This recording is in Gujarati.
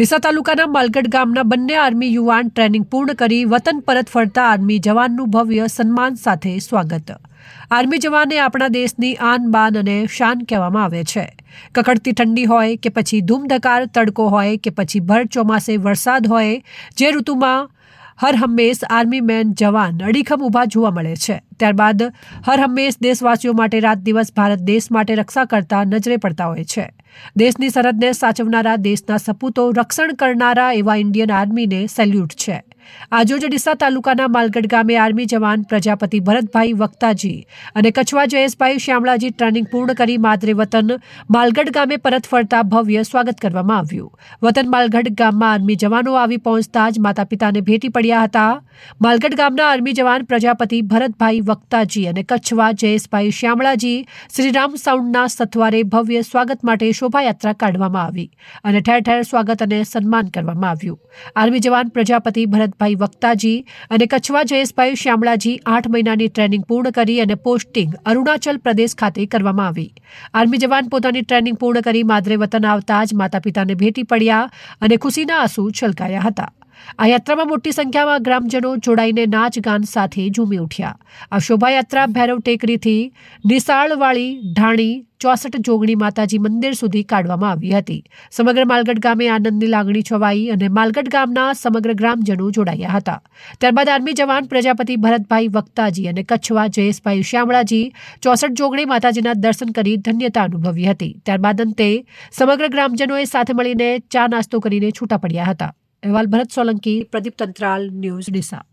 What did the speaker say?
ડીસા તાલુકાના માલગઢ ગામના બંને આર્મી યુવાન ટ્રેનિંગ પૂર્ણ કરી વતન પરત ફરતા આર્મી જવાનનું ભવ્ય સન્માન સાથે સ્વાગત. આર્મી જવાનને આપણા દેશની આન બાન અને શાન કહેવામાં આવે છે. કકડતી ઠંડી હોય કે પછી ધૂમધકાર, તડકો હોય કે પછી ભર ચોમાસે વરસાદ હોય, જે ઋતુમાં હર હંમેશ આર્મી મેન જવાન અડીખમ ઊભા જોવા મળે છે. ત્યારબાદ હર હંમેશ દેશવાસીઓ માટે રાત દિવસ ભારત દેશ માટે રક્ષા કરતા નજરે પડતા હોય છે. દેશની સરહદને સાચવનારા દેશના સપૂતો રક્ષણ કરનારા એવા ઇન્ડિયન આર્મીને સેલ્યુટ છે. આજોજ ડીસા તાલુકાના માલગઢ ગામે આર્મી જવાન પ્રજાપતિ ભરતભાઈ વક્તાજી અને કચ્છવા જયેશભાઈ શ્યામળાજી ટ્રેનિંગ પૂર્ણ કરી માદરે વતન માલગઢ ગામે પરત ફરતા ભવ્ય સ્વાગત કરવામાં આવ્યું. વતન માલગઢ ગામમાં આર્મી જવાનો આવી પહોંચતા જ માતા પિતાને ભેટી પડ્યા હતા. માલગઢ ગામના આર્મી જવાન પ્રજાપતિ ભરતભાઈ વક્તાજી અને કચ્છવા જયેશભાઈ શ્યામળાજી શ્રીરામ સાઉન્ડના સથવારે ભવ્ય સ્વાગત માટે શોભાયાત્રા કાઢવામાં આવી અને ઠેર ઠેર સ્વાગત અને સન્માન કરવામાં આવ્યું. આર્મી જવાન પ્રજાપતિ ભરતભાઈ વક્તાજી અને કચ્છવા જયેશભાઈ શ્યામળાજી આઠ મહિનાની ટ્રેનિંગ પૂર્ણ કરી અને પોસ્ટિંગ અરુણાચલ પ્રદેશ ખાતે કરવામાં આવી. આર્મી જવાન પોતાની ટ્રેનિંગ પૂર્ણ કરી, માદરે વતન આવતા જ માતા પિતાને ભેટી પડ્યા અને ખુશીના આંસુ છલકાયા હતા. આ યાત્રામાં મોટી સંખ્યામાં ગ્રામજનો જોડાઈને નાચ ગાન સાથે ઝૂમી ઉઠ્યા. આ શોભાયાત્રા ભૈરવ ટેકરીથી નિશાળવાળી ઢાણી ચોસઠ જોગણી માતાજી મંદિર સુધી કાઢવામાં આવી હતી. સમગ્ર માલગઢ ગામે આનંદની લાગણી છવાઈ અને માલગઢ ગામના સમગ્ર ગ્રામજનો જોડાયા હતા. ત્યારબાદ આર્મી જવાન પ્રજાપતિ ભરતભાઈ વક્તાજી અને કચ્છવા જયેશભાઈ શ્યામળાજી ચોસઠ જોગણી માતાજીના દર્શન કરી ધન્યતા અનુભવી હતી. ત્યારબાદ અંતે સમગ્ર ગ્રામજનોએ સાથે મળીને ચા નાસ્તો કરીને છૂટા પડ્યા હતા. અહેવાલ ભરત સોલંકી પ્રદીપ તંત્રાલ ન્યૂઝ ડીસા.